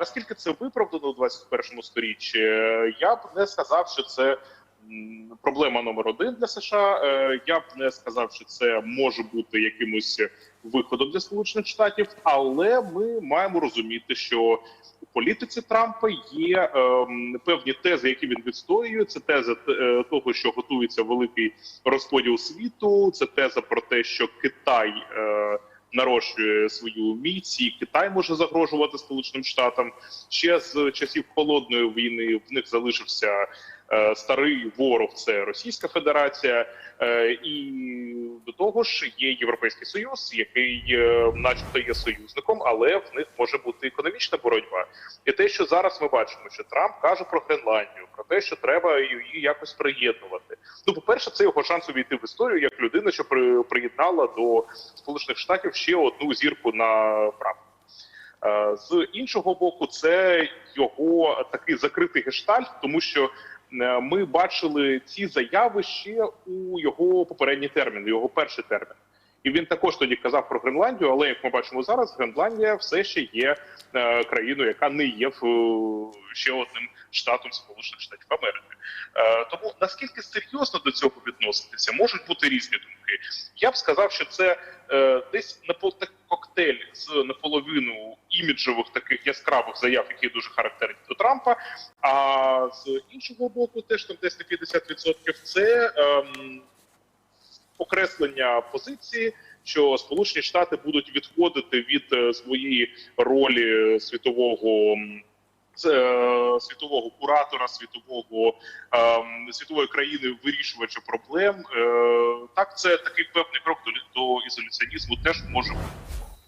Наскільки це виправдано у 21 сторіччі? Я б не сказав, що це проблема номер один для США. Е, Я б не сказав, що це може бути якимось виходом для Сполучених Штатів, але ми маємо розуміти, що у політиці Трампа є ем, певні тези, які він відстоює. Це теза е, того, що готується великий розподіл світу. Це теза про те, що Китай. Е, нарощує свою міць, і Китай може загрожувати Сполученим Штатам. Ще з часів холодної війни в них залишився е, старий ворог, це Російська Федерація, е, і до того ж є Європейський Союз, який, е, начебто, є союзником, але в них може бути економічна боротьба. І те, що зараз ми бачимо, що Трамп каже про Гренландію, про те, що треба її якось приєднувати. Ну, перше, це його шанс увійти в історію як людина, що при- приєднала до Сполучених Штатів ще одну зірку на прапор. Е, З іншого боку, це його такий закритий гештальт, тому що е, ми бачили ці заяви ще у його попередній термін, його перший термін. І він також тоді казав про Гренландію, але як ми бачимо зараз, Гренландія все ще є е, країною, яка не є в, е, ще одним штатом Сполучених Штатів Америки. Е, тому наскільки серйозно до цього відноситися, можуть бути різні думки. Я б сказав, що це е, десь так коктейль з наполовину іміджових таких яскравих заяв, які дуже характерні до Трампа. А з іншого боку, теж там десь на 50% це ем, окреслення позиції. Що Сполучені Штати будуть відходити від е, своєї ролі світового м, це, е, світового куратора, світового світової країни вирішувача проблем. Е, так, це такий певний крок до, до ізоляціонізму теж може бути.